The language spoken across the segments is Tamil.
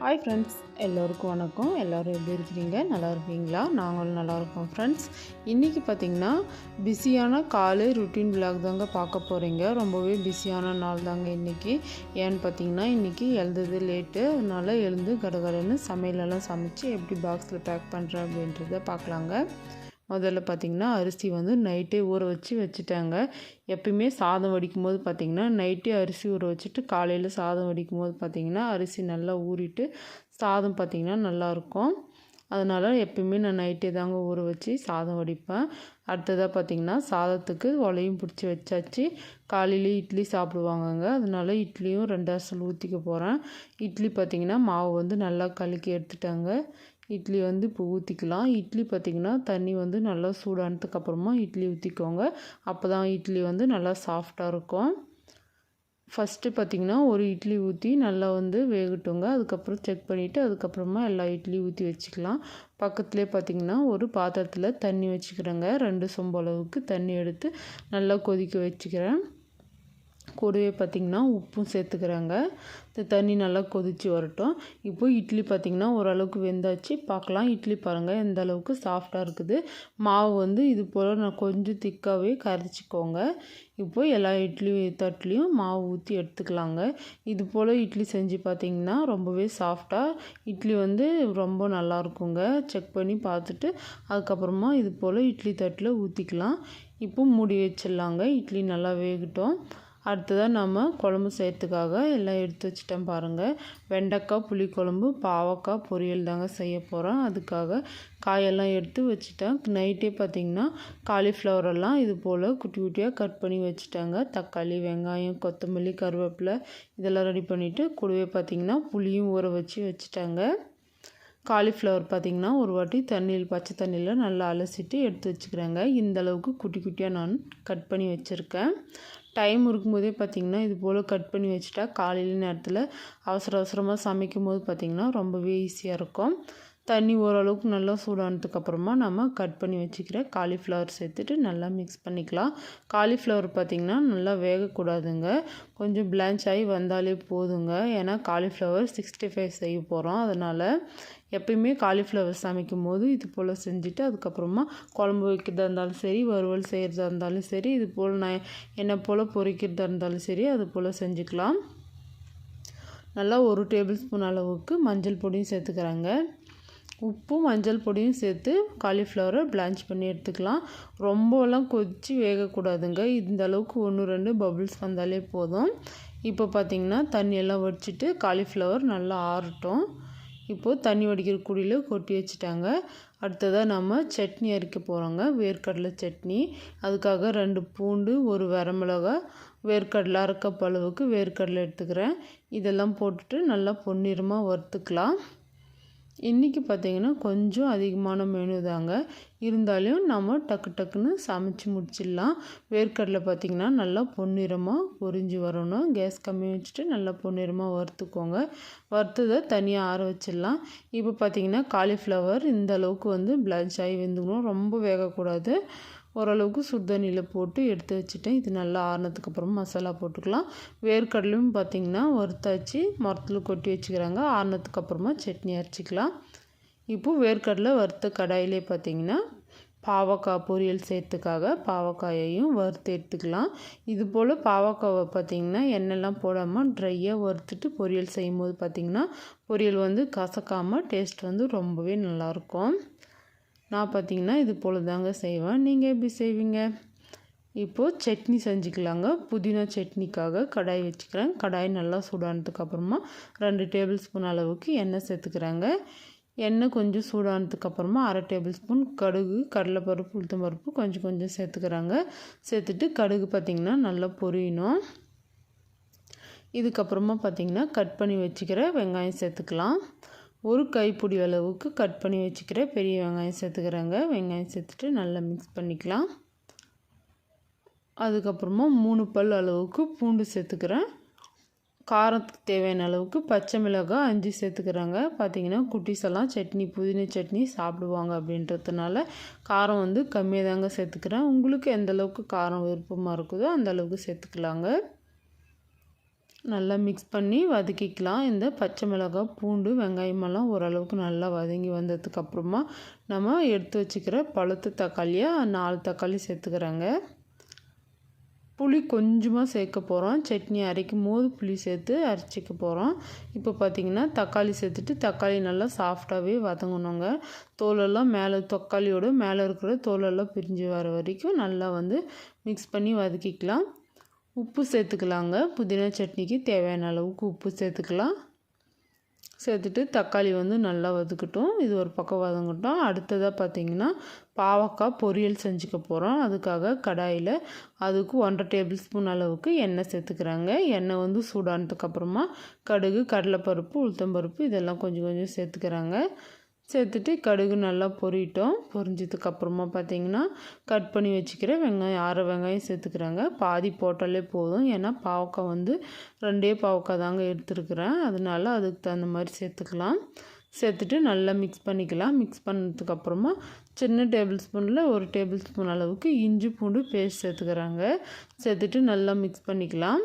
ஹாய் ஃப்ரெண்ட்ஸ் எல்லோருக்கும் வணக்கம். எல்லோரும் எப்படி இருக்கிறீங்க? நல்லா இருக்கீங்களா? நாங்களும் நல்லா இருக்கோம் ஃப்ரெண்ட்ஸ் இன்றைக்கி பார்த்திங்கன்னா பிஸியான காலை ருட்டீன் விலாக் தாங்க பார்க்க போகிறீங்க ரொம்பவே பிஸியான நாள் தாங்க இன்றைக்கி ஏன்னு பார்த்தீங்கன்னா இன்றைக்கி எழுந்தது லேட்டு அதனால் எழுந்து கடகடன்னு சமையலெல்லாம் சமைச்சு எப்படி பாக்ஸில் பேக் பண்ணுறேன் அப்படின்றத பார்க்கலாங்க. முதல்ல பார்த்திங்கன்னா அரிசி வந்து நைட்டே ஊற வச்சு வச்சுட்டாங்க. எப்பயுமே சாதம் வடிக்கும் போது பார்த்திங்கன்னா நைட்டே அரிசி ஊற வச்சுட்டு காலையில் சாதம் வடிக்கும் போது பார்த்திங்கன்னா அரிசி நல்லா ஊறிட்டு சாதம் பார்த்திங்கன்னா நல்லாயிருக்கும். அதனால் எப்பயுமே நான் நைட்டே தாங்க ஊற வச்சு சாதம் வடிப்பேன். அடுத்ததாக பார்த்திங்கன்னா சாதத்துக்கு உலையும் பிடிச்சி வச்சாச்சு. காலையிலே இட்லி சாப்பிடுவாங்கங்க. அதனால இட்லியும் ரெண்டு அசல் ஊற்றிக்க போகிறேன் இட்லி பார்த்திங்கன்னா மாவு வந்து நல்லா கலக்கி எடுத்துட்டாங்க. இட்லி வந்து இப்போ ஊற்றிக்கலாம் இட்லி பார்த்திங்கன்னா தண்ணி வந்து நல்லா சூடானதுக்கப்புறமா இட்லி ஊற்றிக்கோங்க அப்போ தான் இட்லி வந்து நல்லா சாஃப்டாக இருக்கும். ஃபஸ்ட்டு பார்த்திங்கன்னா ஒரு இட்லி ஊற்றி நல்லா வந்து வேகட்டுங்க. அதுக்கப்புறம் செக் பண்ணிவிட்டு அதுக்கப்புறமா எல்லா இட்லி ஊற்றி வச்சுக்கலாம். பக்கத்துலேயே பார்த்திங்கன்னா ஒரு பாத்திரத்தில் தண்ணி வச்சுக்கிறேங்க. ரெண்டு சொம்பளவுக்கு தண்ணி எடுத்து நல்லா கொதிக்க வச்சுக்கிறேன். கூடவே பார்த்திங்கன்னா உப்பும் சேர்த்துக்கிறாங்க. இந்த தண்ணி நல்லா கொதித்து வரட்டும். இப்போது இட்லி பார்த்திங்கன்னா ஓரளவுக்கு வெந்தாச்சு. பார்க்கலாம் இட்லி பாருங்கள் எந்த அளவுக்கு சாஃப்டாக இருக்குது. மாவு வந்து இது போல் நான் கொஞ்சம் திக்காகவே கரைச்சிக்கோங்க. இப்போது எல்லா இட்லி தட்டுலேயும் மாவு ஊற்றி எடுத்துக்கலாங்க. இது போல் இட்லி செஞ்சு பார்த்திங்கன்னா ரொம்பவே சாஃப்டாக இட்லி வந்து ரொம்ப நல்லா இருக்குங்க. செக் பண்ணி பார்த்துட்டு அதுக்கப்புறமா இது போல் இட்லி தட்டில் ஊற்றிக்கலாம் இப்போ மூடி வச்சிடலாங்க. இட்லி நல்லா வேகட்டும். அடுத்ததாக நம்ம குழம்பு செய்கிறதுக்காக எல்லாம் எடுத்து வச்சிட்டேன் பாருங்கள் வெண்டைக்காய் புளிக்குழம்பு பாவக்காய் பொரியல் தாங்க செய்ய போகிறோம் அதுக்காக காயெல்லாம் எடுத்து வச்சுட்டேன். நைட்டே பார்த்திங்கன்னா காலிஃப்ளவர் எல்லாம் இது போல் குட்டி குட்டியாக கட் பண்ணி வச்சுட்டாங்க. தக்காளி வெங்காயம் கொத்தமல்லி கருவேப்பிலை இதெல்லாம் ரெடி பண்ணிவிட்டு கூடவே பார்த்திங்கன்னா புளியும் ஊற வச்சு வச்சுட்டாங்க. காலிஃப்ளவர் பார்த்திங்கன்னா ஒரு வாட்டி தண்ணியில் பச்சை தண்ணியில் நல்லா அலசிட்டு எடுத்து வச்சுக்கிறேங்க. இந்த அளவுக்கு குட்டி குட்டியாக நான் கட் பண்ணி வச்சுருக்கேன். டைம் இருக்கும்போதே பார்த்திங்கன்னா இது போல் கட் பண்ணி வச்சுட்டா காலையில் நேரத்தில் அவசர அவசரமாக சமைக்கும் போது பார்த்திங்கன்னா ரொம்பவே ஈஸியாக இருக்கும். தண்ணி ஓரளவுக்கு நல்லா சூடானதுக்கப்புறமா நம்ம கட் பண்ணி வச்சுக்கிற காலிஃப்ளவர் சேர்த்துட்டு நல்லா மிக்ஸ் பண்ணிக்கலாம். காலிஃப்ளவர் பார்த்திங்கன்னா நல்லா வேகக்கூடாதுங்க. கொஞ்சம் பிளான்ச் ஆகி வந்தாலே போதுங்க. ஏன்னா காலிஃப்ளவர் சிக்ஸ்டி ஃபைவ் செய்ய போகிறோம் அதனால் எப்பயுமே காலிஃப்ளவர் சமைக்கும் போது இது போல் செஞ்சுட்டு அதுக்கப்புறமா குழம்பு வைக்கிறதா இருந்தாலும் சரி வறுவல் செய்கிறதா இருந்தாலும் சரி இது போல் நான் என்ன போல் பொரிக்கிறதா இருந்தாலும் சரி அது போல் செஞ்சுக்கலாம். நல்லா ஒரு டேபிள் ஸ்பூன் அளவுக்கு மஞ்சள் பொடியும் சேர்த்துக்கிறாங்க. உப்பும் மஞ்சள் பொடியும் சேர்த்து காலிஃப்ளவரை பிளான்ச் பண்ணி எடுத்துக்கலாம். ரொம்பலாம் கொதித்து வேகக்கூடாதுங்க. இந்த அளவுக்கு ஒன்று ரெண்டு பபுள்ஸ் வந்தாலே போதும். இப்போ பார்த்திங்கன்னா தண்ணியெல்லாம் வடிச்சிட்டு காலிஃப்ளவர் நல்லா ஆறட்டும். இப்போது தண்ணி வடிக்கிற குடியில் கொட்டி வச்சுட்டாங்க. அடுத்ததாக நம்ம சட்னி அரைக்க போகிறோங்க வேர்க்கடலை சட்னி. அதுக்காக ரெண்டு பூண்டு ஒரு வரமிளகா வேர்க்கடலை அரைக்கப்பளவுக்கு வேர்க்கடலை எடுத்துக்கிறேன். இதெல்லாம் போட்டுட்டு நல்லா பொன்னிறமாக வறுத்துக்கலாம். இன்றைக்கி பார்த்திங்கன்னா கொஞ்சம் அதிகமான மெனு தாங்க. இருந்தாலும் நம்ம டக்கு டக்குன்னு சமைச்சு முடிச்சிடலாம். வேர்க்கடலை பார்த்திங்கன்னா நல்லா பொன்னிறமாக பொரிஞ்சு வரணும். கேஸ் கம்மி வச்சுட்டு நல்லா பொன்னிறமாக வறுத்துக்கோங்க. வறுத்ததை தனியாக ஆற வச்சிடலாம். இப்போ பார்த்திங்கன்னா காலிஃப்ளவர் இந்த அளவுக்கு வந்து பிளான்ச் ஆகி வெந்துக்கணும். ரொம்ப வேகக்கூடாது. ஓரளவுக்கு சுடுதண்ணியில் போட்டு எடுத்து வச்சுட்டேன். இது நல்லா ஆறினதுக்கப்புறம் மசாலா போட்டுக்கலாம். வேர்க்கடலையும் பார்த்திங்கன்னா வறுத்தாச்சு. மரத்தில் கொட்டி வச்சுக்கிறாங்க. ஆறினதுக்கப்புறமா சட்னி அரைச்சிக்கலாம். இப்போது வேர்க்கடலை வறுத்த கடாயிலே பார்த்திங்கன்னா பாவக்காய் பொரியல் செய்யறதுக்காக பாவக்காயையும் வறுத்து எடுத்துக்கலாம். இது போல் பாவக்காவை பார்த்திங்கன்னா எண்ணெய்லாம் போடாமல் ட்ரையாக வறுத்துட்டு பொரியல் செய்யும்போது பார்த்திங்கன்னா பொரியல் வந்து கசக்காமல் டேஸ்ட் வந்து ரொம்பவே நல்லாயிருக்கும் நான் பார்த்திங்கன்னா இது போல் தாங்க செய்வேன். நீங்கள் எப்படி செய்வீங்க? இப்போது சட்னி செஞ்சுக்கலாங்க. புதினா சட்னிக்காக கடாய் வச்சுக்கிறேன். கடாய் நல்லா சூடானதுக்கப்புறமா ரெண்டு டேபிள் ஸ்பூன் அளவுக்கு எண்ணெய் சேர்த்துக்கிறாங்க. எண்ணெய் கொஞ்சம் சூடானதுக்கப்புறமா அரை டேபிள் ஸ்பூன் கடுகு கடலைப்பருப்பு உளுத்தம் பருப்பு கொஞ்சம் கொஞ்சம் சேர்த்துக்கிறாங்க. சேர்த்துட்டு கடுகு பார்த்திங்கன்னா நல்லா பொரியணும். இதுக்கப்புறமா பார்த்திங்கன்னா கட் பண்ணி வச்சுக்கிற வெங்காயம் சேர்த்துக்கலாம். ஒரு கைப்பிடி அளவுக்கு கட் பண்ணி வச்சுக்கிற பெரிய வெங்காயம் சேர்த்துக்கிறேங்க. வெங்காயம் சேர்த்துட்டு நல்லா மிக்ஸ் பண்ணிக்கலாம். அதுக்கப்புறமா மூணு பல் அளவுக்கு பூண்டு சேர்த்துக்கிறேன். காரத்துக்கு தேவையான அளவுக்கு பச்சை மிளகாய் அஞ்சு சேர்த்துக்கிறாங்க. பார்த்தீங்கன்னா குட்டீஸ் எல்லாம் சட்னி புதினா சட்னி சாப்பிடுவாங்க அப்படின்றதுனால காரம் வந்து கம்மியாக தாங்க சேர்த்துக்கிறேன். உங்களுக்கு எந்த அளவுக்கு காரம் விருப்பமாக இருக்குதோ அந்த அளவுக்கு சேர்த்துக்கலாங்க. நல்லா மிக்ஸ் பண்ணி வதக்கிக்கலாம். இந்த பச்சை மிளகாய் பூண்டு வெங்காயமெல்லாம் ஓரளவுக்கு நல்லா வதங்கி வந்ததுக்கப்புறமா நம்ம எடுத்து வச்சுக்கிற பழுத்த தக்காளியை நாலு தக்காளி சேர்த்துக்கிறேங்க. புளி கொஞ்சமாக சேர்க்க போகிறோம் சட்னி அரைக்கும் போது புளி சேர்த்து அரைச்சிக்க போகிறோம் இப்போ பார்த்திங்கன்னா தக்காளி சேர்த்துட்டு தக்காளி நல்லா சாஃப்டாகவே வதங்கணுங்க. தோலெல்லாம் மேலே தக்காளியோட மேலே இருக்கிற தோலெல்லாம் பிரிஞ்சு வர வரைக்கும் நல்லா வந்து மிக்ஸ் பண்ணி வதக்கிக்கலாம். உப்பு சேர்த்துக்கலாங்க. புதினா சட்னிக்கு தேவையான அளவுக்கு உப்பு சேர்த்துக்கலாம். சேர்த்துட்டு தக்காளி வந்து நல்லா வதக்கட்டும். இது ஒரு பக்கம் வதங்கட்டும். அடுத்ததாக பார்த்திங்கன்னா பாவக்காய் பொரியல் செஞ்சுக்க போகிறோம் அதுக்காக கடாயில் அதுக்கு ஒன்றரை டேபிள் ஸ்பூன் அளவுக்கு எண்ணெய் சேர்த்துக்கிறாங்க. எண்ணெய் வந்து சூடானதுக்கப்புறமா கடுகு கடலைப்பருப்பு உளுத்தம்பருப்பு இதெல்லாம் கொஞ்சம் கொஞ்சம் சேர்த்துக்கிறாங்க. சேர்த்துட்டு கடுகு நல்லா பொரிட்டோம். பொரிஞ்சதுக்கப்புறமா பார்த்தீங்கன்னா கட் பண்ணி வச்சுக்கிற வெங்காயம் ஆற வெங்காயம் சேர்த்துக்கிறாங்க. பாதி போட்டாலே போதும். ஏன்னா பாவக்காய் வந்து ரெண்டே பாவக்காய் தாங்க எடுத்துருக்குறேன். அதனால அதுக்கு தகுந்த மாதிரி சேர்த்துக்கலாம். சேர்த்துட்டு நல்லா மிக்ஸ் பண்ணிக்கலாம். மிக்ஸ் பண்ணதுக்கப்புறமா சின்ன டேபிள் ஸ்பூனில் ஒரு டேபிள் ஸ்பூன் அளவுக்கு இஞ்சி பூண்டு பேஸ்ட் சேர்த்துக்கிறாங்க. சேர்த்துட்டு நல்லா மிக்ஸ் பண்ணிக்கலாம்.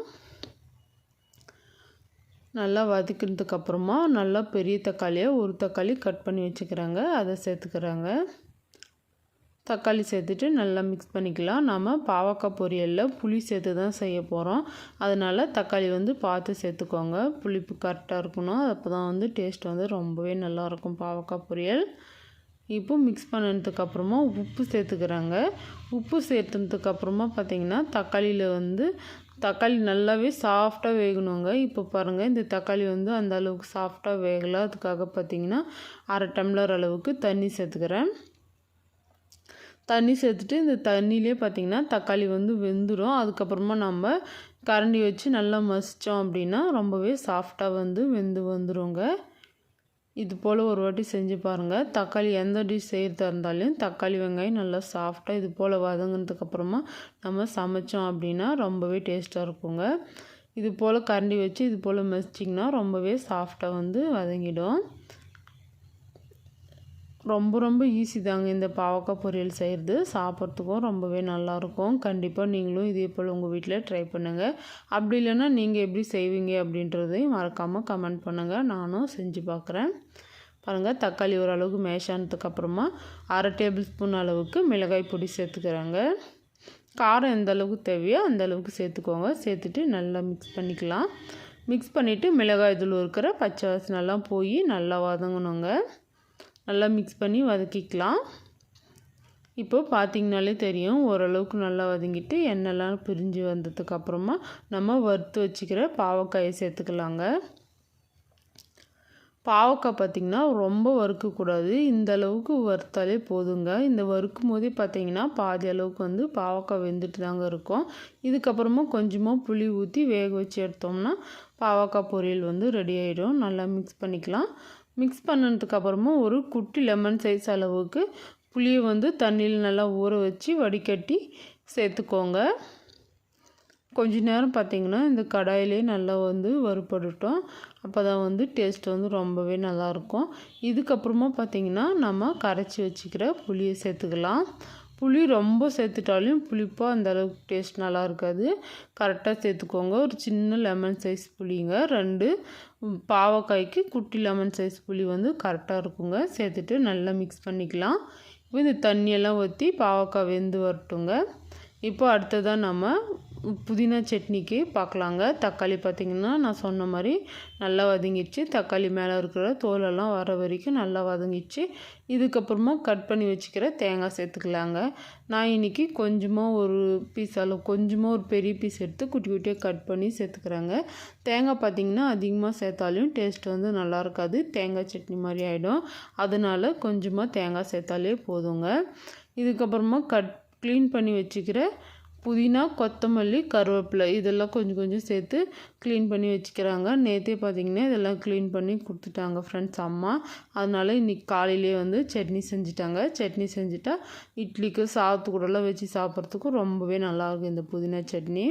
நல்லா வதக்கினதுக்கப்புறமா நல்லா பெரிய தக்காளியை ஒரு தக்காளி கட் பண்ணி வச்சுக்கிறாங்க. அதை சேர்த்துக்கிறாங்க. தக்காளி சேர்த்துட்டு நல்லா மிக்ஸ் பண்ணிக்கலாம். நம்ம பாவக்காய் பொரியலில் புளி சேர்த்து தான் செய்ய போகிறோம் அதனால் தக்காளி வந்து பார்த்து சேர்த்துக்கோங்க. புளிப்பு கரெக்டாக இருக்கணும். அப்போ தான் வந்து டேஸ்ட் வந்து ரொம்பவே நல்லாயிருக்கும் பாவக்காய் பொரியல். இப்போ மிக்ஸ் பண்ணதுக்கப்புறமா உப்பு சேர்த்துக்கிறாங்க. உப்பு சேர்த்ததுக்கப்புறமா பார்த்திங்கன்னா தக்காளியில் வந்து தக்காளி நல்லாவே சாஃப்டாக வேகணுங்க. இப்போ பாருங்கள் இந்த தக்காளி வந்து அந்த அளவுக்கு சாஃப்டாக வேகலை. அதுக்காக பார்த்திங்கன்னா அரை டம்ளர் அளவுக்கு தண்ணி சேர்த்துக்கிறேன். தண்ணி சேர்த்துட்டு இந்த தண்ணியிலே பார்த்திங்கன்னா தக்காளி வந்து வெந்துடும் அதுக்கப்புறமா நம்ம கரண்டி வச்சு நல்லா மசித்தோம் அப்படின்னா ரொம்பவே சாஃப்டாக வந்து வெந்து வந்துடுங்க இது போல் ஒரு வாட்டி செஞ்சு பாருங்கள் தக்காளி எந்த டிஷ் செய்கிறதா இருந்தாலும் தக்காளி வெங்காயம் நல்லா சாஃப்டாக இது போல் வதங்கினதுக்கப்புறமா நம்ம சமைச்சோம் அப்படின்னா ரொம்பவே டேஸ்ட்டாக இருக்குங்க. இது போல் கரண்டி வச்சு இது போல் மெசிச்சிங்கன்னா ரொம்பவே சாஃப்டாக வந்து வதங்கிடும். ரொம்ப ரொம்ப ஈஸி தாங்க இந்த பாவக்காய் பொரியல் செய்கிறது சாப்பிட்றதுக்கும் ரொம்பவே நல்லாயிருக்கும். கண்டிப்பாக நீங்களும் இதே போல் உங்கள் வீட்டில் ட்ரை பண்ணுங்கள் அப்படி இல்லைன்னா நீங்கள் எப்படி செய்வீங்க அப்படின்றதையும் மறக்காமல் கமெண்ட் பண்ணுங்கள் நானும் செஞ்சு பார்க்குறேன் பாருங்கள் தக்காளி ஓரளவுக்கு மேஷானதுக்கப்புறமா அரை டேபிள் ஸ்பூன் அளவுக்கு மிளகாய் பொடி சேர்த்துக்கிறாங்க. காரம் எந்த அளவுக்கு தேவையோ அந்த அளவுக்கு சேர்த்துக்கோங்க. சேர்த்துட்டு நல்லா மிக்ஸ் பண்ணிக்கலாம். மிக்ஸ் பண்ணிவிட்டு மிளகாய் இதில் இருக்கிற பச்சை வாசனெல்லாம் போய் நல்லா வதங்கணுங்க. நல்லா மிக்ஸ் பண்ணி வதக்கிக்கலாம். இப்போது பார்த்திங்கனாலே தெரியும் ஓரளவுக்கு நல்லா வதங்கிட்டு எண்ணெய்லாம் பிரிஞ்சு வந்ததுக்கப்புறமா நம்ம வறுத்து வச்சுக்கிற பாவக்காயை சேர்த்துக்கலாங்க. பாவக்காய் பார்த்திங்கன்னா ரொம்ப வறுக்கக்கூடாது. இந்த அளவுக்கு வறுத்தாலே போதுங்க. இந்த வறுக்கும் போதே பார்த்திங்கன்னா பாதி அளவுக்கு வந்து பாவக்காய் வெந்துட்டு தாங்க இருக்கும். இதுக்கப்புறமா கொஞ்சமாக புளி ஊற்றி வேக வச்சு எடுத்தோம்னா பாவக்காய் பொரியல் வந்து ரெடி ஆகிடும் நல்லா மிக்ஸ் பண்ணிக்கலாம். மிக்ஸ் பண்ணதுக்கப்புறமா ஒரு குட்டி லெமன் சைஸ் அளவுக்கு புளியை வந்து தண்ணியில் நல்லா ஊற வச்சு வடிகட்டி சேர்த்துக்கோங்க. கொஞ்ச நேரம் பார்த்திங்கன்னா இந்த கடாயிலே நல்லா வந்து வறுபடட்டும். அப்போ தான் வந்து டேஸ்ட் வந்து ரொம்பவே நல்லாயிருக்கும். இதுக்கப்புறமா பார்த்திங்கன்னா நம்ம கரைச்சி வச்சுக்கிற புளியை சேர்த்துக்கலாம். புளி ரொம்ப சேர்த்துட்டாலும் புளிப்பாக அந்த அளவுக்கு டேஸ்ட் நல்லா இருக்காது கரெக்டாக சேர்த்துக்கோங்க. ஒரு சின்ன லெமன் சைஸ் புளிங்க. ரெண்டு பாவக்காய்க்கு குட்டி லெமன் சைஸ் புளி வந்து கரெக்டாக இருக்குங்க. சேர்த்துட்டு நல்லா மிக்ஸ் பண்ணிக்கலாம். இப்போ இந்த தண்ணியெல்லாம் ஊற்றி பாவக்காய் வெந்து வரட்டுங்க. இப்போ அடுத்ததாக நம்ம புதினா சட்னிக்கு பார்க்கலாங்க. தக்காளி பார்த்திங்கன்னா நான் சொன்ன மாதிரி நல்லா வதங்கிடுச்சு. தக்காளி மேலே இருக்கிற தோலெல்லாம் வர வரைக்கும் நல்லா வதங்கிடுச்சு. இதுக்கப்புறமா கட் பண்ணி வச்சுக்கிற தேங்காய் சேர்த்துக்கலாங்க. நான் இன்றைக்கி கொஞ்சமாக ஒரு பீஸ் அளவு கொஞ்சமாக ஒரு பெரிய பீஸ் எடுத்து குட்டி குட்டியாக கட் பண்ணி சேர்த்துக்கிறேங்க. தேங்காய் பார்த்திங்கன்னா அதிகமாக சேர்த்தாலையும் டேஸ்ட் வந்து நல்லா இருக்காது. தேங்காய் சட்னி மாதிரி ஆகிடும் அதனால் கொஞ்சமாக தேங்காய் சேர்த்தாலே போதுங்க. இதுக்கப்புறமா கட் க்ளீன் பண்ணி வச்சுக்கிற புதினா கொத்தமல்லி கருவேப்பிலை இதெல்லாம் கொஞ்சம் கொஞ்சம் சேர்த்து க்ளீன் பண்ணி வச்சுக்கிறாங்க. நேற்றே பார்த்திங்கன்னா இதெல்லாம் க்ளீன் பண்ணி கொடுத்துட்டாங்க ஃப்ரெண்ட்ஸ் அம்மா அதனால் இன்றைக்கி காலையிலே வந்து சட்னி செஞ்சுட்டாங்க. சட்னி செஞ்சுட்டா இட்லிக்கு சாத்து கூடலாம் வச்சு சாப்பிட்றதுக்கும் ரொம்பவே நல்லாயிருக்கும் இந்த புதினா சட்னி.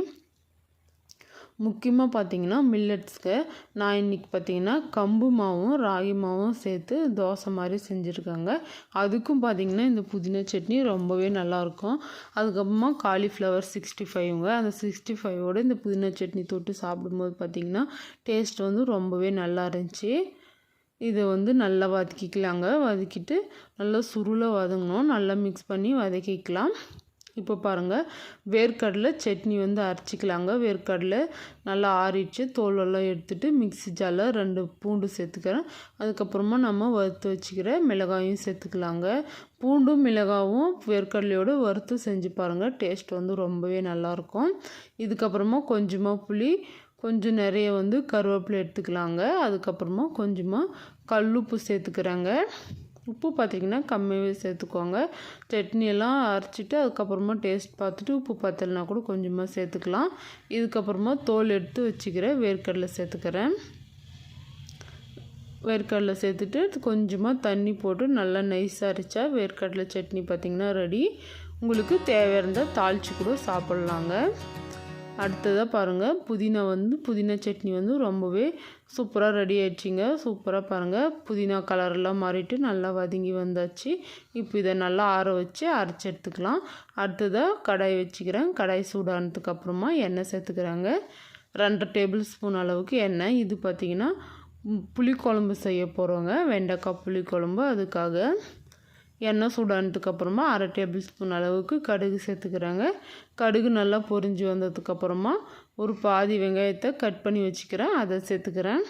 முக்கியமாக பார்த்தீங்கன்னா மில்லட்ஸ்க்கு. நான் இன்றைக்கி பார்த்தீங்கன்னா கம்பு மாவும் ராகி மாவும் சேர்த்து தோசை மாதிரி செஞ்சுருக்காங்க. அதுக்கும் பார்த்தீங்கன்னா இந்த புதினா சட்னி ரொம்பவே நல்லாயிருக்கும். அதுக்கப்புறமா காலிஃப்ளவர் சிக்ஸ்டி ஃபைவ்ங்க. அந்த சிக்ஸ்டி ஃபைவோடு இந்த புதினா சட்னி தொட்டு சாப்பிடும்போது பார்த்திங்கன்னா டேஸ்ட் வந்து ரொம்பவே நல்லா இருந்துச்சு இதை வந்து நல்லா வதக்கிக்கலாங்க. வதக்கிட்டு நல்லா சுருளை வதங்கணும். நல்லா மிக்ஸ் பண்ணி வதக்கிக்கலாம். இப்போ பாருங்கள் வேர்க்கடலை சட்னி வந்து அரைச்சிக்கலாங்க. வேர்க்கடலை நல்லா ஆறிச்சு தோலெல்லாம் எடுத்துகிட்டு மிக்ஸி ஜாரில் ரெண்டு பூண்டு சேர்த்துக்கிறேன். அதுக்கப்புறமா நம்ம வறுத்து வச்சுக்கிற மிளகாயும் சேர்த்துக்கலாங்க. பூண்டும் மிளகாவும் வேர்க்கடலையோடு வறுத்து செஞ்சு பாருங்கள் டேஸ்ட் வந்து ரொம்பவே நல்லாயிருக்கும். இதுக்கப்புறமா கொஞ்சமாக புளி கொஞ்சம் நிறைய வந்து கருவேப்பிலை எடுத்துக்கலாங்க. அதுக்கப்புறமா கொஞ்சமாக கல்லுப்பு சேர்த்துக்கிறாங்க. உப்பு பார்த்திங்கன்னா கம்மியாகவே சேர்த்துக்கோங்க. சட்னியெல்லாம் அரைச்சிட்டு அதுக்கப்புறமா டேஸ்ட் பார்த்துட்டு உப்பு பார்த்தலனா கூட கொஞ்சமாக சேர்த்துக்கலாம். இதுக்கப்புறமா தோல் எடுத்து வச்சுக்கிறேன் வேர்க்கடலை சேர்த்துக்கிறேன். வேர்க்கடலை சேர்த்துட்டு கொஞ்சமாக தண்ணி போட்டு நல்லா நைஸாக அரைச்சா வேர்க்கடலை சட்னி பார்த்திங்கன்னா ரெடி உங்களுக்கு தேவையாக இருந்தால் தாளித்து கூட சாப்பிட்லாங்க. அடுத்ததாக பாருங்கள் புதினா வந்து புதினா சட்னி வந்து ரொம்பவே சூப்பராக ரெடி ஆயிடுச்சிங்க. சூப்பராக பாருங்கள் புதினா கலரெலாம் மாறிட்டு நல்லா வதங்கி வந்தாச்சு. இப்போ இதை நல்லா ஆற வச்சு அரைச்சி எடுத்துக்கலாம். அடுத்ததாக கடாய் வச்சுக்கிறேன். கடாய் சூடானதுக்கு அப்புறமா எண்ணெய் சேர்த்துக்கிறாங்க. ரெண்டு டேபிள் ஸ்பூன் அளவுக்கு எண்ணெய். இது பார்த்திங்கன்னா புளிக்குழம்பு செய்ய போகிறோங்க வெண்டைக்காய் புளிக்குழம்பு. அதுக்காக எண்ணெய் சூடானதுக்கப்புறமா அரை டேபிள் ஸ்பூன் அளவுக்கு கடுகு சேர்த்துக்கிறாங்க. கடுகு நல்லா பொரிஞ்சு வந்ததுக்கப்புறமா ஒரு பாதி வெங்காயத்தை கட் பண்ணி வச்சுக்கிறேன். அதை சேர்த்துக்கிறேன்.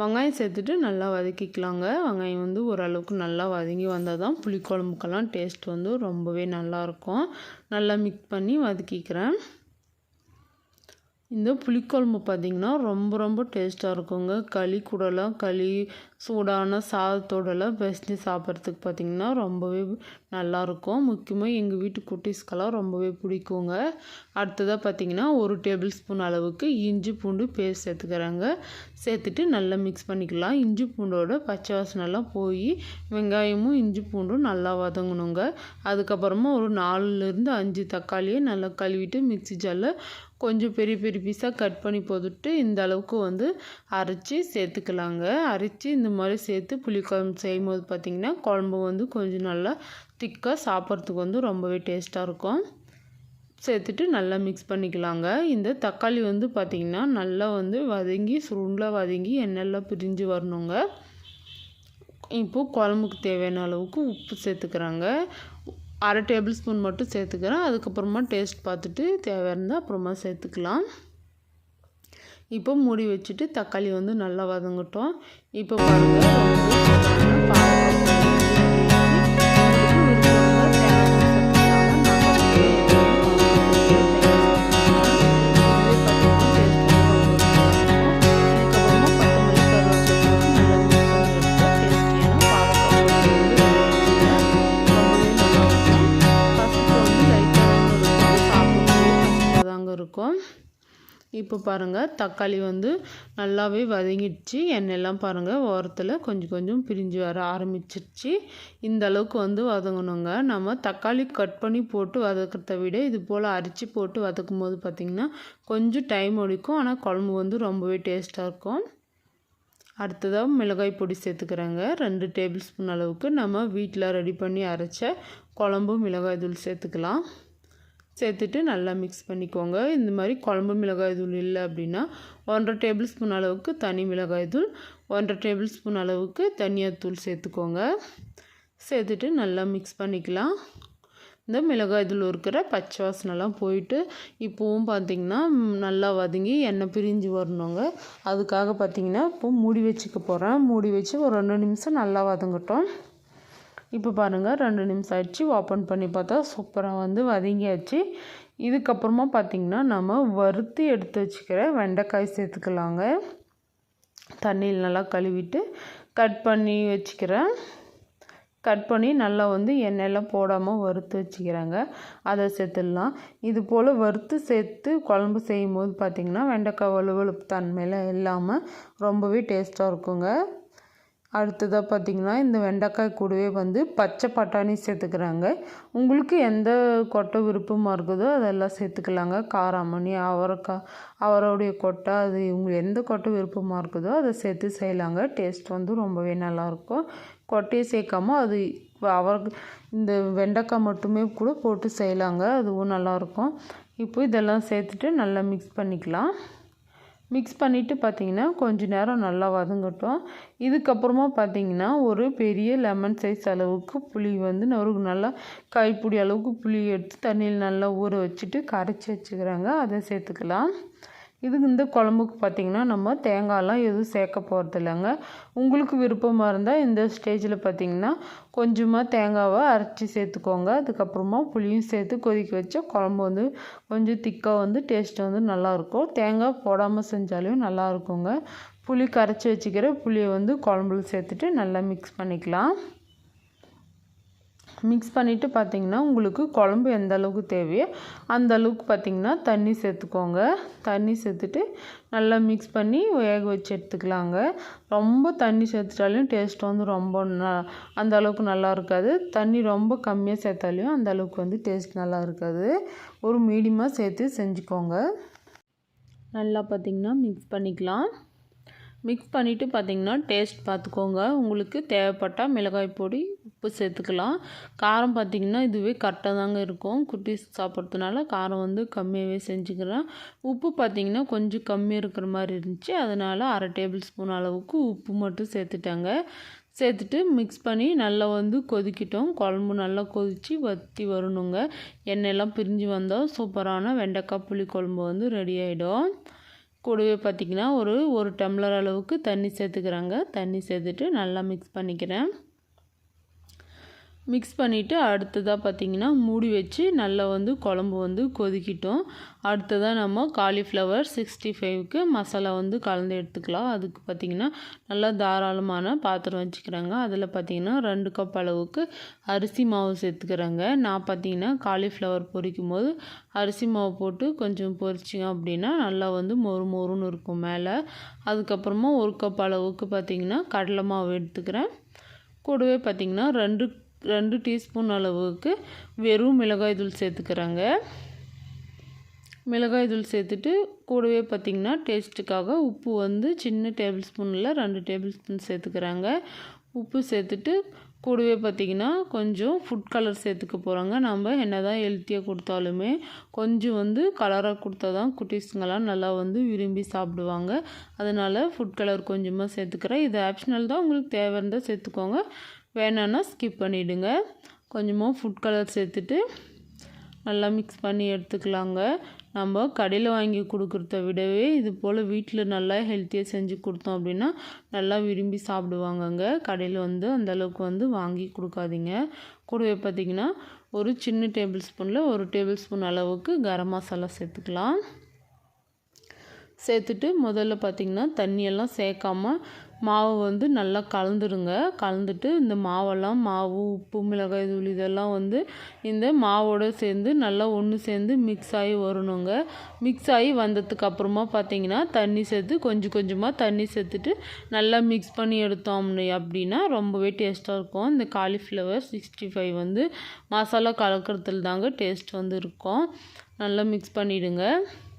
வெங்காயம் சேர்த்துட்டு நல்லா வதக்கிக்கலாங்க. வெங்காயம் வந்து ஓரளவுக்கு நல்லா வதங்கி வந்தால் தான் புளிக்குழம்புக்கெல்லாம் டேஸ்ட் வந்து ரொம்பவே நல்லாயிருக்கும். நல்லா மிக்ஸ் பண்ணி வதக்கிக்கிறேன். இந்த புளிக்குழம்பு பார்த்திங்கன்னா ரொம்ப ரொம்ப டேஸ்ட்டாக இருக்குங்க. களி கூடலாம் களி சூடான சாதத்தோடலாம் பெஸ்ட்டு சாப்பிட்றதுக்கு பார்த்திங்கன்னா ரொம்பவே நல்லாயிருக்கும். முக்கியமாக எங்கள் வீட்டு குட்டீஸ்க்கெல்லாம் ரொம்பவே பிடிக்குங்க. அடுத்ததாக பார்த்திங்கன்னா ஒரு டேபிள் ஸ்பூன் அளவுக்கு இஞ்சி பூண்டு பேஸ்ட் சேர்த்துக்கிறாங்க. சேர்த்துட்டு நல்லா மிக்ஸ் பண்ணிக்கலாம். இஞ்சி பூண்டோட பச்சை வாசனைலாம் போய் வெங்காயமும் இஞ்சி பூண்டும் நல்லா வதங்கணுங்க. அதுக்கப்புறமா ஒரு நாலுலேருந்து அஞ்சு தக்காளியை நல்லா கழுவிட்டு மிக்ஸி ஜாரில் கொஞ்சம் பெரிய பெரிய பீஸாக கட் பண்ணி போட்டுட்டு இந்த அளவுக்கு வந்து அரைச்சி சேர்த்துக்கலாங்க. அரைச்சி இந்த இந்த மாதிரி சேர்த்து புளிக்குழம்பு செய்யும் போது பார்த்திங்கன்னா குழம்பு வந்து கொஞ்சம் நல்லா திக்காக சாப்பிட்றதுக்கு வந்து ரொம்பவே டேஸ்ட்டாக இருக்கும். சேர்த்துட்டு நல்லா மிக்ஸ் பண்ணிக்கலாங்க. இந்த தக்காளி வந்து பார்த்திங்கன்னா நல்லா வந்து வதங்கி சுருண்டாக வதங்கி எண்ணெயெல்லாம் பிரிஞ்சு வரணுங்க. இப்போது குழம்புக்கு தேவையான அளவுக்கு உப்பு சேர்த்துக்கிறாங்க. அரை டேபிள் ஸ்பூன் மட்டும் சேர்த்துக்கிறேன். அதுக்கப்புறமா டேஸ்ட் பார்த்துட்டு தேவை இருந்தால் அப்புறமா சேர்த்துக்கலாம். இப்போ மூடி வச்சுட்டு தக்காளி வந்து நல்லா வதங்கட்டும். இப்போ பாருங்கள் இப்போ பாருங்கள் தக்காளி வந்து நல்லாவே வதங்கிடுச்சு. எண்ணெயெல்லாம் பாருங்கள் ஓரத்தில் கொஞ்சம் கொஞ்சம் பிரிஞ்சு வர ஆரம்பிச்சிருச்சு. இந்த அளவுக்கு வந்து வதங்கணுங்க. நம்ம தக்காளி கட் பண்ணி போட்டு வதக்கிறத விட இது போல் அரிச்சு போட்டு வதக்கும் போது பார்த்திங்கன்னா கொஞ்சம் டைம் ஒடிக்கும் ஆனால் குழம்பு வந்து ரொம்பவே டேஸ்ட்டாக இருக்கும். அடுத்ததாக மிளகாய் பொடி சேர்த்துக்கிறேங்க. ரெண்டு டேபிள் ஸ்பூன் அளவுக்கு நம்ம வீட்டில் ரெடி பண்ணி அரைச்ச குழம்பு மிளகாய் தூள் சேர்த்துக்கலாம். சேர்த்துட்டு நல்லா மிக்ஸ் பண்ணிக்கோங்க. இந்த மாதிரி குழம்பு மிளகாய் தூள் இல்லை அப்படின்னா ஒன்றரை டேபிள் ஸ்பூன் அளவுக்கு தனி மிளகாய் தூள் ஒன்றரை டேபிள் ஸ்பூன் அளவுக்கு தனியாத்தூள் சேர்த்துக்கோங்க. சேர்த்துட்டு நல்லா மிக்ஸ் பண்ணிக்கலாம். இந்த மிளகாய் தூள் இருக்கிற பச்சை வாசனைலாம் போயிட்டு இப்போவும் பார்த்திங்கன்னா நல்லா வதங்கி எண்ணெய் பிரிஞ்சு வரணுங்க. அதுக்காக பார்த்திங்கன்னா இப்போ மூடி வச்சுக்க போகிறேன் மூடி வச்சு ஒரு ரெண்டு நிமிஷம் நல்லா வதங்கட்டும். இப்போ பாருங்கள் ரெண்டு நிமிஷம் ஆயிடுச்சு. ஓப்பன் பண்ணி பார்த்தா சூப்பராக வந்து வதங்கியாச்சு. இதுக்கப்புறமா பார்த்திங்கன்னா நம்ம வறுத்து எடுத்து வச்சுக்கிற வெண்டைக்காய் சேர்த்துக்கலாங்க. தண்ணியில் நல்லா கழுவிட்டு கட் பண்ணி வச்சுக்கிறேன் கட் பண்ணி நல்லா வந்து எண்ணெயெல்லாம் போடாமல் வறுத்து வச்சுக்கிறாங்க. அதை சேர்த்துடலாம். இது போல் வறுத்து சேர்த்து குழம்பு செய்யும் போது பார்த்திங்கன்னா வெண்டைக்காய் வலுவலுப்பு தன்மையில் இல்லாமல் ரொம்பவே டேஸ்ட்டாக இருக்குங்க. அடுத்ததாக பார்த்திங்கன்னா இந்த வெண்டைக்காய் கூடவே வந்து பச்சை பட்டாணி சேர்த்துக்கிறாங்க. உங்களுக்கு எந்த கொட்டை விருப்பமாக இருக்குதோ அதெல்லாம் சேர்த்துக்கலாங்க. காராமணி அவரைக்காய் அவரோடைய கொட்டை அது உங்களுக்கு எந்த கொட்டை விருப்பமாக இருக்குதோ அதை சேர்த்து செய்யலாங்க. டேஸ்ட் வந்து ரொம்பவே நல்லாயிருக்கும். கொட்டையை சேர்க்காம அது அவருக்கு இந்த வெண்டைக்காய் மட்டுமே கூட போட்டு செய்யலாங்க. அதுவும் நல்லாயிருக்கும். இப்போ இதெல்லாம் சேர்த்துட்டு நல்லா மிக்ஸ் பண்ணிக்கலாம். மிக்ஸ் பண்ணிவிட்டு பார்த்திங்கன்னா கொஞ்சம் நேரம் நல்லா வதங்கட்டும். இதுக்கப்புறமா பார்த்திங்கன்னா ஒரு பெரிய லெமன் சைஸ் அளவுக்கு புளி வந்து ஒரு நல்லா கைப்பிடி அளவுக்கு புளி எடுத்து தண்ணியில் நல்லா ஊற வச்சுட்டு கரைச்சி வச்சுக்கிறாங்க. அதை சேர்த்துக்கலாம். இதுக்கு இந்த குழம்புக்கு பார்த்திங்கன்னா நம்ம தேங்காயெலாம் எதுவும் சேர்க்க போகிறது இல்லைங்க உங்களுக்கு விருப்பமாக இருந்தால் இந்த ஸ்டேஜில் பார்த்திங்கன்னா கொஞ்சமாக தேங்காவை அரைச்சி சேர்த்துக்கோங்க. அதுக்கப்புறமா புளியும் சேர்த்து கொதிக்க வச்சா குழம்பு வந்து கொஞ்சம் திக்காக வந்து டேஸ்ட் வந்து நல்லாயிருக்கும். தேங்காய் போடாமல் செஞ்சாலும் நல்லா இருக்குங்க புளி கரைச்சி வச்சுக்கிற புளியை வந்து குழம்புல சேர்த்துட்டு நல்லா மிக்ஸ் பண்ணிக்கலாம். மிக்ஸ் பண்ணிவிட்டு பார்த்திங்கன்னா உங்களுக்கு குழம்பு எந்த அளவுக்கு தேவையோ அந்த அளவுக்கு பார்த்திங்கன்னா தண்ணி சேர்த்துக்கோங்க. தண்ணி சேர்த்துட்டு நல்லா மிக்ஸ் பண்ணி வேக வச்சு எடுத்துக்கலாங்க. ரொம்ப தண்ணி சேர்த்துட்டாலையும் டேஸ்ட் வந்து ரொம்ப ந அந்த அளவுக்கு நல்லா இருக்காது. தண்ணி ரொம்ப கம்மியாக சேர்த்தாலையும் அந்த அளவுக்கு வந்து டேஸ்ட் நல்லா இருக்காது. ஒரு மீடியமாக சேர்த்து செஞ்சுக்கோங்க. நல்லா பார்த்திங்கன்னா மிக்ஸ் பண்ணிக்கலாம். மிக்ஸ் பண்ணிவிட்டு பார்த்திங்கன்னா டேஸ்ட் பார்த்துக்கோங்க உங்களுக்கு தேவைப்பட்டால் மிளகாய் பொடி உப்பு சேர்த்துக்கலாம். காரம் பார்த்திங்கன்னா இதுவே கரெக்டாக தாங்க இருக்கும். குட்டீஸ் சாப்பிட்றதுனால காரம் வந்து கம்மியாகவே செஞ்சுக்கிறேன் உப்பு பார்த்திங்கன்னா கொஞ்சம் கம்மியாக இருக்கிற மாதிரி இருந்துச்சு. அதனால் அரை டேபிள் ஸ்பூன் அளவுக்கு உப்பு மட்டும் சேர்த்துட்டாங்க. சேர்த்துட்டு மிக்ஸ் பண்ணி நல்லா வந்து கொதிக்கிட்டோம். குழம்பு நல்லா கொதித்து வற்றி வரணுங்க. எண்ணெயெல்லாம் பிரிஞ்சு வந்தால் சூப்பரான வெண்டைக்காய் புளி குழம்பு வந்து ரெடி ஆகிடும் கூடவே பார்த்திங்கன்னா ஒரு ஒரு டம்ளர் அளவுக்கு தண்ணி சேர்த்துக்கிறாங்க. தண்ணி சேர்த்துட்டு நல்லா மிக்ஸ் பண்ணிக்கிறேன். மிக்ஸ் பண்ணிவிட்டு அடுத்ததாக பார்த்திங்கன்னா மூடி வச்சு நல்லா வந்து குழம்பு வந்து கொதிக்கிட்டோம். அடுத்ததாக நம்ம காலிஃப்ளவர் சிக்ஸ்டி ஃபைவ்க்கு மசாலா வந்து கலந்து எடுத்துக்கலாம். அதுக்கு பார்த்திங்கன்னா நல்லா தாராளமான பாத்திரம் வச்சுக்கிறாங்க. அதில் பார்த்திங்கன்னா ரெண்டு கப் அளவுக்கு அரிசி மாவு சேர்த்துக்கிறாங்க. நான் பார்த்திங்கன்னா காலிஃப்ளவர் பொரிக்கும் போது அரிசி மாவு போட்டு கொஞ்சம் பொரிச்சிங்க அப்படின்னா நல்லா வந்து மொறு மொறுன்னு இருக்கும் மேலே. அதுக்கப்புறமா ஒரு கப் அளவுக்கு பார்த்திங்கன்னா கடலை மாவு எடுத்துக்கிறேன். கூடவே பார்த்திங்கன்னா ரெண்டு ரெண்டு டீஸ்பூன் அளவுக்கு வெறும் மிளகாய் தூள் சேர்த்துக்கிறாங்க. மிளகாய் தூள் சேர்த்துட்டு கூடவே பார்த்திங்கன்னா டேஸ்ட்டுக்காக உப்பு வந்து சின்ன டேபிள் ஸ்பூனில் ரெண்டு டேபிள் ஸ்பூன் சேர்த்துக்கிறாங்க. உப்பு சேர்த்துட்டு கூடவே பார்த்திங்கன்னா கொஞ்சம் ஃபுட் கலர் சேர்த்துக்க போகிறாங்க நம்ம என்ன தான் ஹெல்த்தியாக கொடுத்தாலுமே கொஞ்சம் வந்து கலராக கொடுத்தா தான் குட்டீஸுங்கெல்லாம் நல்லா வந்து விரும்பி சாப்பிடுவாங்க. அதனால் ஃபுட் கலர் கொஞ்சமாக சேர்த்துக்கிறேன். இது ஆப்ஷனல் தான். உங்களுக்கு தேவை இருந்தால் சேர்த்துக்கோங்க. வேணான்னா ஸ்கிப் பண்ணிவிடுங்க கொஞ்சமாக ஃபுட் கலர் சேர்த்துட்டு நல்லா மிக்ஸ் பண்ணி எடுத்துக்கலாங்க. நம்ம கடையில் வாங்கி கொடுக்குறத விடவே இது போல் வீட்டில் நல்லா ஹெல்த்தியாக செஞ்சு கொடுத்தோம் அப்படின்னா நல்லா விரும்பி சாப்பிடுவாங்கங்க. கடையில் வந்து அந்தளவுக்கு வந்து வாங்கி கொடுக்காதீங்க. கூடவே பார்த்திங்கன்னா ஒரு சின்ன டேபிள் ஸ்பூனில் ஒரு டேபிள் ஸ்பூன் அளவுக்கு கரம் மசாலா சேர்த்துக்கலாம். சேர்த்துட்டு முதல்ல பார்த்திங்கன்னா தண்ணியெல்லாம் சேர்க்காம மாவு வந்து நல்லா கலந்துடுங்க கலந்துட்டு இந்த மாவெல்லாம் மாவு உப்பு மிளகாய் தூள் இதெல்லாம் வந்து இந்த மாவோடு சேர்ந்து நல்லா ஒன்று சேர்ந்து மிக்ஸ் ஆகி வரணுங்க. மிக்ஸ் ஆகி வந்ததுக்கு அப்புறமா பார்த்தீங்கன்னா தண்ணி சேர்த்து கொஞ்சம் கொஞ்சமாக தண்ணி சேர்த்துட்டு நல்லா மிக்ஸ் பண்ணி எடுத்தோம் அப்படின்னா ரொம்பவே டேஸ்ட்டாக இருக்கும். இந்த காலிஃப்ளவர் சிக்ஸ்டி ஃபைவ் வந்து மசாலா கலக்கிறதுல தாங்க டேஸ்ட் வந்து இருக்கும். நல்லா மிக்ஸ் பண்ணிவிடுங்க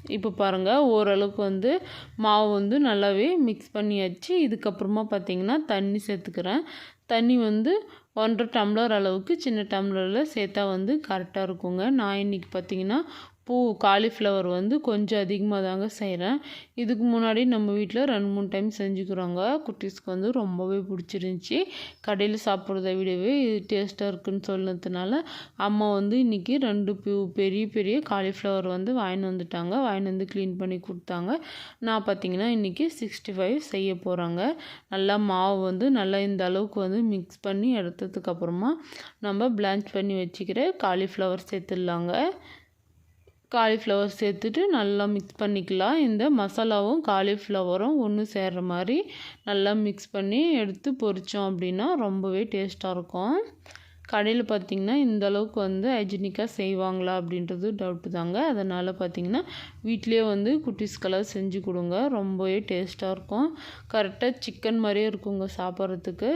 இப்போ பாருங்கள் ஓரளவுக்கு வந்து மாவு வந்து நல்லாவே மிக்ஸ் பண்ணியாச்சு. இதுக்கப்புறமா பார்த்திங்கன்னா தண்ணி சேர்த்துக்கிறேன். தண்ணி வந்து ஒன்றரை டம்ளர் அளவுக்கு சின்ன டம்ளரில் சேர்த்தா வந்து கரெக்டாக இருக்குங்க. நான் இன்றைக்கி பார்த்திங்கன்னா பூ காலிஃப்ளவர் வந்து கொஞ்சம் அதிகமாக தாங்க செய்கிறேன் இதுக்கு முன்னாடி நம்ம வீட்டில் ரெண்டு மூணு டைம் செஞ்சுக்கிறோங்க குட்டீஸ்க்கு வந்து ரொம்பவே பிடிச்சிருந்துச்சி. கடையில் சாப்பிட்றத விடவே இது டேஸ்ட்டாக இருக்குன்னு சொன்னதுனால அம்மா வந்து இன்றைக்கி ரெண்டு பெரிய பெரிய காலிஃப்ளவர் வந்து வாங்கின்னு வந்துட்டாங்க. வாங்கின்னு வந்து க்ளீன் பண்ணி கொடுத்தாங்க. நான் பார்த்திங்கன்னா இன்றைக்கி சிக்ஸ்டி ஃபைவ் செய்ய போகிறாங்க நல்லா மாவு வந்து நல்லா இந்த அளவுக்கு வந்து மிக்ஸ் பண்ணி எடுத்ததுக்கப்புறமா நம்ம பிளான்ச் பண்ணி வச்சுக்கிற காலிஃப்ளவர் சேர்த்துடலாங்க. காலிஃப்ளவர் சேர்த்துட்டு நல்லா மிக்ஸ் பண்ணிக்கலாம். இந்த மசாலாவும் காலிஃப்ளவரும் ஒன்று சேர்கிற மாதிரி நல்லா மிக்ஸ் பண்ணி எடுத்து பொரித்தோம் அப்படின்னா ரொம்பவே டேஸ்ட்டாக இருக்கும். கடையில் பார்த்திங்கன்னா இந்த அளவுக்கு வந்து ஹைஜீனிக்காக செய்வாங்களா அப்படின்றது டவுட்டு தாங்க. அதனால் பார்த்திங்கன்னா வீட்டிலே வந்து குட்டீஸ்க்கெல்லாம் செஞ்சு கொடுங்க. ரொம்பவே டேஸ்ட்டாக இருக்கும். கரெக்டாக சிக்கன் மாதிரியே இருக்குங்க சாப்பிட்றதுக்கு.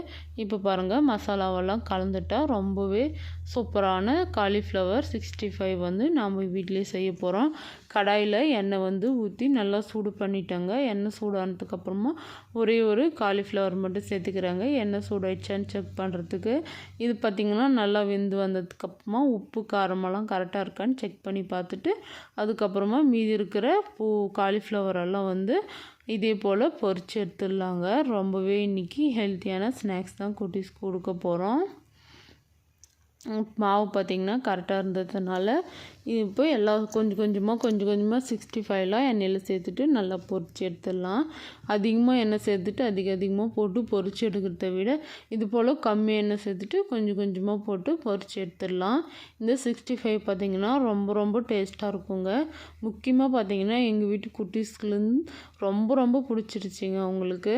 இப்போ பாருங்கள் மசாலாவெல்லாம் கலந்துட்டால் ரொம்பவே சூப்பரான காலிஃப்ளவர் சிக்ஸ்டி ஃபைவ் வந்து நாம் வீட்டிலே செய்ய போகிறோம் கடாயில் எண்ணெய் வந்து ஊற்றி நல்லா சூடு பண்ணிட்டேங்க. எண்ணெய் சூடானதுக்கப்புறமா ஒரே ஒரு காலிஃப்ளவர் மட்டும் சேர்த்துக்கிறாங்க. எண்ணெய் சூடாயிடுச்சான்னு செக் பண்ணுறதுக்கு இது பார்த்திங்கன்னா நல்லா வெந்து வந்ததுக்கப்புறமா உப்பு காரமெல்லாம் கரெக்டாக இருக்கான்னு செக் பண்ணி பார்த்துட்டு அதுக்கப்புறமா மீதி இருக்கிற பூ காலிஃப்ளவர் எல்லாம் வந்து இதே போல் பொறிச்சு எடுத்துடலாங்க. ரொம்பவே இன்றைக்கி ஹெல்த்தியான ஸ்நாக்ஸ் தான் குட்டீஸ் கொடுக்க போகிறோம் மாவு பார்த்திங்கன்னா கரெக்டாக இருந்ததுனால இப்போ எல்லா கொஞ்சம் கொஞ்சமாக கொஞ்சம் கொஞ்சமாக சிக்ஸ்டி ஃபைவ்லாம் எண்ணெயில் சேர்த்துட்டு நல்லா பொறிச்சு எடுத்துடலாம். அதிகமாக எண்ணெய் சேர்த்துட்டு அதிக அதிகமாக போட்டு பொறிச்சு எடுக்கிறத விட இது போல் கம்மி எண்ணெய் சேர்த்துட்டு கொஞ்சம் கொஞ்சமாக போட்டு பொறிச்சு எடுத்துடலாம். இந்த சிக்ஸ்டி ஃபைவ் பார்த்திங்கன்னா ரொம்ப ரொம்ப டேஸ்ட்டாக இருக்குங்க. முக்கியமாக பார்த்திங்கன்னா எங்கள் வீட்டு குட்டீஸ்க்குலேருந்து ரொம்ப ரொம்ப பிடிச்சிருச்சிங்க அவங்களுக்கு.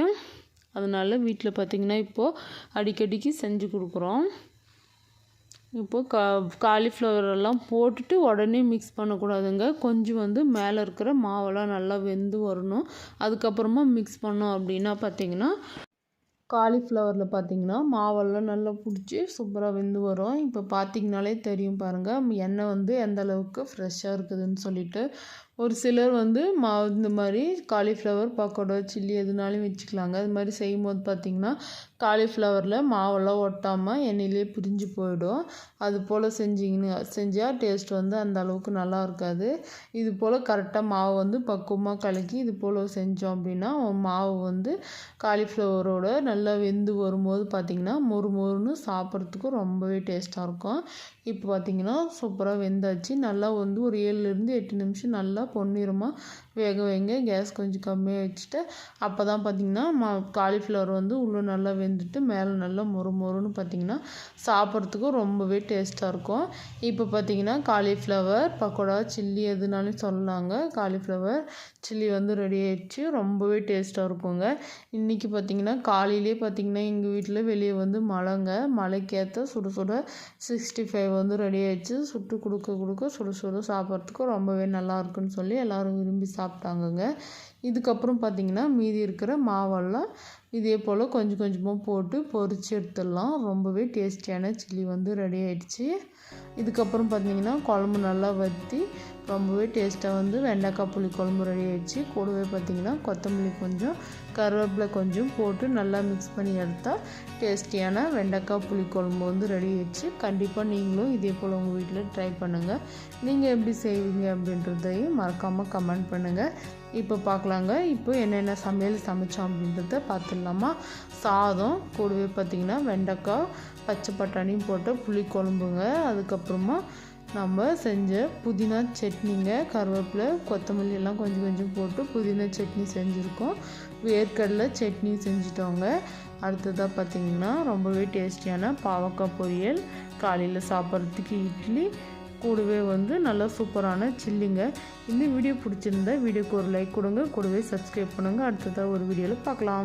அதனால் வீட்டில் பார்த்திங்கன்னா இப்போது அடிக்கடிக்கு செஞ்சு கொடுக்குறோம். இப்போது கா காலிஃப்ளவரெல்லாம் போட்டுட்டு உடனே மிக்ஸ் பண்ணக்கூடாதுங்க. கொஞ்சம் வந்து மேலே இருக்கிற மாவெல்லாம் நல்லா வெந்து வரணும். அதுக்கப்புறமா மிக்ஸ் பண்ணோம் அப்படின்னா பார்த்திங்கன்னா காலிஃப்ளவரில் பார்த்திங்கன்னா மாவெல்லாம் நல்லா பிடிச்சி சூப்பராக வெந்து வரும். இப்போ பார்த்திங்கனாலே தெரியும் பாருங்கள் எண்ணெய் வந்து எந்த அளவுக்கு ஃப்ரெஷ்ஷாக இருக்குதுன்னு சொல்லிட்டு. ஒரு சிலர் வந்து மா இந்த மாதிரி காலிஃப்ளவர் பக்கோடா சில்லி எதுனாலும் வச்சுக்கலாங்க. அது மாதிரி செய்யும்போது பார்த்திங்கன்னா காலிஃப்ளவரில் மாவெல்லாம் ஒட்டாமல் எண்ணெயிலே பிரிஞ்சு போயிடும். அது போல் செஞ்சிங்கன்னு செஞ்சால் டேஸ்ட் வந்து அந்த அளவுக்கு நல்லா இருக்காது. இது போல் கரெக்டாக மாவு வந்து பக்குவமாக கலக்கி இது போல் செஞ்சோம் அப்படின்னா மாவு வந்து காலிஃப்ளவரோட நல்லா வெந்து வரும்போது பார்த்திங்கன்னா மொறு மொறுன்னு சாப்பிட்றதுக்கும் ரொம்பவே டேஸ்ட்டாக இருக்கும். இப்போ பார்த்திங்கன்னா சூப்பராக வெந்தாச்சு. நல்லா வந்து ஒரு ஏழுலேருந்து எட்டு நிமிஷம் நல்லா பொன்னிறமாக வேக வைங்க கேஸ் கொஞ்சம் கம்மியாக வச்சுட்டு அப்போ தான் பார்த்திங்கன்னா மா காலிஃப்ளவர் வந்து உள்ளே நல்லா வெந்துட்டு மேலே நல்லா மொறு மொறுன்னு பார்த்திங்கன்னா சாப்பிட்றதுக்கும் ரொம்பவே டேஸ்ட்டாக இருக்கும். இப்போ பார்த்திங்கன்னா காலிஃப்ளவர் பக்கோடா சில்லி எதுனாலும் சொல்லலாங்க காலிஃப்ளவர் சில்லி வந்து ரெடி ஆயிடுச்சு. ரொம்பவே டேஸ்ட்டாக இருக்குங்க. இன்றைக்கி பார்த்திங்கன்னா காலையிலே பார்த்திங்கன்னா எங்கள் வீட்டில் வெளியே வந்து மழைங்க. மழைக்கேற்ற சுட சுட சிக்ஸ்டி ஃபைவ் வந்து ரெடி ஆயிடுச்சு. சுட்டு கொடுக்க கொடுக்க சுட சுட சாப்பிட்றதுக்கு ரொம்பவே நல்லா இருக்குன்னு சொல்லி எல்லோரும் விரும்பி சாப்பிட்டாங்கங்க. இதுக்கப்புறம் பார்த்திங்கன்னா மீதி இருக்கிற மாவெல்லாம் இதே போல் கொஞ்சம் கொஞ்சமாக போட்டு பொரித்து எடுத்துடலாம். ரொம்பவே டேஸ்டியான சில்லி வந்து ரெடி ஆயிடுச்சு. இதுக்கப்புறம் பார்த்திங்கன்னா குழம்பு நல்லா வற்றி ரொம்பவே டேஸ்ட்டாக வந்து வெண்டைக்காய் புளி குழம்பு ரெடி ஆயிடுச்சு. கூடவே பார்த்திங்கன்னா கொத்தமல்லி கொஞ்சம் கருவேப்பிலை கொஞ்சம் போட்டு நல்லா மிக்ஸ் பண்ணி எடுத்தால் டேஸ்டியான வெண்டைக்காய் புளிக்குழம்பு வந்து ரெடி ஆயிடுச்சு. கண்டிப்பாக நீங்களும் இதே போல் உங்கள் வீட்டில் ட்ரை பண்ணுங்கள் நீங்கள் எப்படி செய்வீங்க அப்படின்றதையும் மறக்காமல் கமெண்ட் பண்ணுங்கள் இப்போ பார்க்கலாங்க இப்போ என்னென்ன சமையல் சமைச்சோம் அப்படின்றத பார்த்துடலாமா சாதம் கூடவே பார்த்திங்கன்னா வெண்டைக்காய் பச்சை பட்டாணியும் போட்டு புளி குழம்புங்க. அதுக்கப்புறமா நம்ம செஞ்ச புதினா சட்னிங்க கருவேப்பிலை கொத்தமல்லி எல்லாம் கொஞ்சம் கொஞ்சம் போட்டு புதினா சட்னி செஞ்சுருக்கோம். வேர்க்கடலை சட்னி செஞ்சிட்டோங்க. அடுத்ததாக பார்த்திங்கன்னா ரொம்பவே டேஸ்டியான பாவக்காய் பொரியல். காலையில் சாப்பிட்றதுக்கு இட்லி. கூடவே வந்து நல்லா சூப்பரான சில்லிங்க. இந்த வீடியோ பிடிச்சிருந்தா வீடியோக்கு ஒரு லைக் கொடுங்க. கூடவே சப்ஸ்கிரைப் பண்ணுங்கள் அடுத்ததாக ஒரு வீடியோவில் பார்க்கலாம்.